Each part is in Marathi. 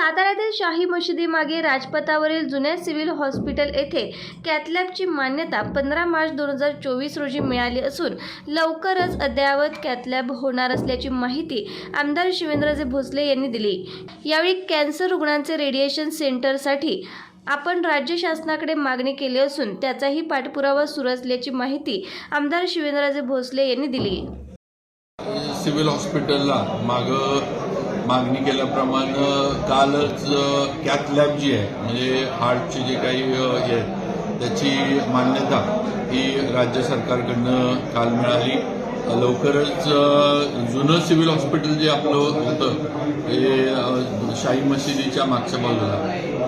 साताऱ्यातील शाही मशिदीमागे राजपथावरील जुन्या सिव्हिल हॉस्पिटल येथे कॅथलॅबची मान्यता पंधरा मार्च दोन हजार चोवीस रोजी मिळाली असून लवकरच अद्ययावत कॅथलॅब होणार असल्याची माहिती आमदार शिवेंद्रजे भोसले यांनी दिली. यावेळी कॅन्सर रुग्णांचे रेडिएशन सेंटरसाठी आपण राज्य शासनाकडे मागणी केली असून त्याचाही पाठपुरावा सुरू असल्याची माहिती आमदार शिवेंद्रजे भोसले यांनी दिली. सिव्हिल हॉस्पिटलला मागं मागणी केल्याप्रमाणे कालच कॅथ लॅब जी आहे म्हणजे हार्टचे जे काही हे आहेत त्याची मान्यता ही राज्य सरकारकडनं काल मिळाली. लवकरच जुनं सिव्हिल हॉस्पिटल जे आपलं होतं हे शाही मशिदीच्या मागच्या बाजूला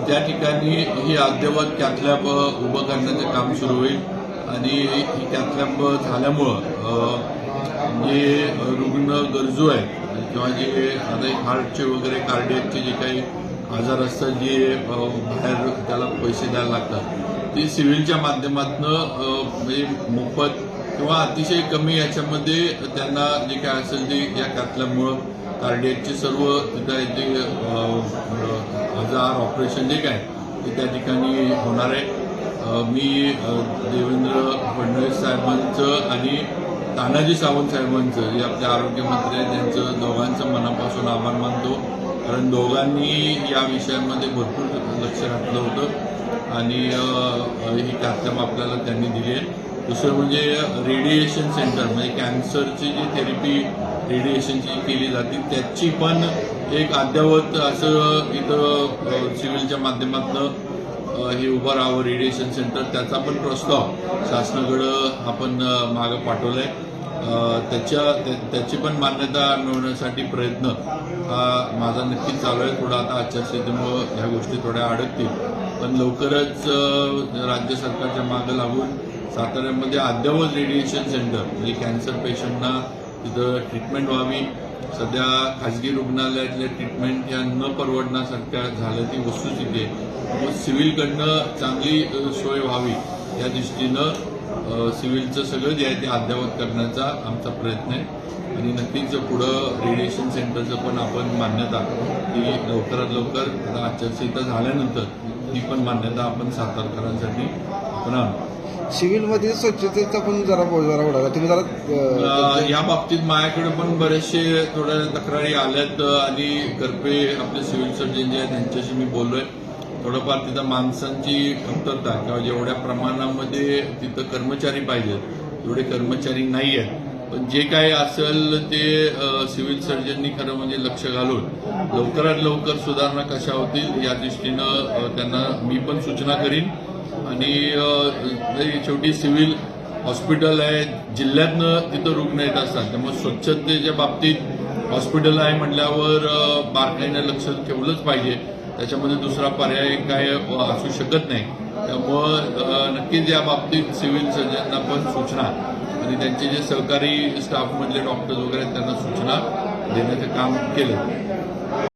त्या ठिकाणी ही अद्ययावत कॅथलॅब उभं करण्याचं काम सुरू होईल. आणि ही कॅथलॅब झाल्यामुळं म्हणजे, जे रुग्ण गरजू आहेत. किंवा जे आता एक हार्टचे वगैरे कार्डियकचे जे काही आजार असतात जे बाहेर त्याला पैसे द्यायला लागतात. ते सिव्हिलच्या माध्यमातून म्हणजे मोफत किंवा अतिशय कमी याच्यामध्ये त्यांना जे काय असेल ते या कातल्यामुळं कार्डियकचे सर्व तिथं जे आजार ऑपरेशन जे काय ते त्या ठिकाणी होणार आहे. मी देवेंद्र फडणवीस साहेबांचं आणि तानाजी सावंत साहेबांचं जे आपले आरोग्यमंत्री आहेत त्यांचं दोघांचं मनापासून आभार मानतो. कारण दोघांनी या विषयांमध्ये भरपूर लक्ष घातलं होतं. आणि ही कार्यक्रम आपल्याला त्यांनी दिली आहे. दुसरं म्हणजे रेडिएशन सेंटर म्हणजे कॅन्सरची जी थेरपी रेडिएशनची केली जाते त्याची पण एक अद्यावत असं इथं सिव्हिलच्या माध्यमातून हे उभं राहावं रेडिएशन सेंटर त्याचा पण प्रस्ताव शासनाकडं आपण मागं पाठवला आहे त्याच्या त्या- त्याची पण मान्यता मिळवण्यासाठी प्रयत्न हा माझा नक्कीच चालू आहे. थोडा आता आचारसंहितेमुळं ह्या गोष्टी थोड्या अडकतील. पण लवकरच राज्य सरकारच्या मागं लागून साताऱ्यामध्ये अद्यावत रेडिएशन सेंटर म्हणजे कॅन्सर पेशंटना तिथं ट्रीटमेंट व्हावी. सध्या खाजगी रुग्णालयातल्या ट्रीटमेंट या न परवडण्यासारख्या झाल्या ती वस्तुस्थिती आहे. मग सिव्हिलकडनं चांगली सोय व्हावी या दृष्टीनं सिव्हिलचं सगळं जे आहे ते अद्ययावत करण्याचा आमचा प्रयत्न आहे. आणि नक्कीच पुढं रेडिएशन सेंटरचं पण आपण मान्यता ती लवकरात लवकर आता आचारसंहिता झाल्यानंतर ती पण मान्यता आपण सातारकरांसाठी आपण आणू. सिव्हिलमध्ये स्वच्छतेचा पण जरा जरा उडाला तुम्ही जरा या बाबतीत माझ्याकडे पण बरेचसे थोड्या तक्रारी आल्यात आणि करपे आपले सिव्हिल सर्जन जे आहेत त्यांच्याशी मी बोललोय. थोडंफार तिथं माणसांची कमतरता किंवा जेवढ्या प्रमाणामध्ये तिथं कर्मचारी पाहिजेत. तेवढे कर्मचारी नाही आहेत पण जे काय असेल ते सिव्हिल सर्जननी खरं म्हणजे लक्ष घालून लवकरात लवकर सुधारणा कशा होतील या दृष्टीनं त्यांना मी पण सूचना करीन. आणि शेवटी सिव्हिल हॉस्पिटल आहे. जिल्ह्यातनं तिथं रुग्ण येत असतात. त्यामुळे स्वच्छतेच्या बाबतीत हॉस्पिटल आहे म्हटल्यावर बारकाईनं लक्ष ठेवलंच पाहिजे. त्याच्यामध्ये दुसरा पर्याय काय असू शकत नाही. त्यामुळं नक्कीच या बाबतीत सिव्हिल सर्जनना पण सूचना आणि त्यांचे जे सहकारी स्टाफमधले डॉक्टर्स वगैरे त्यांना सूचना देण्याचं काम केलं.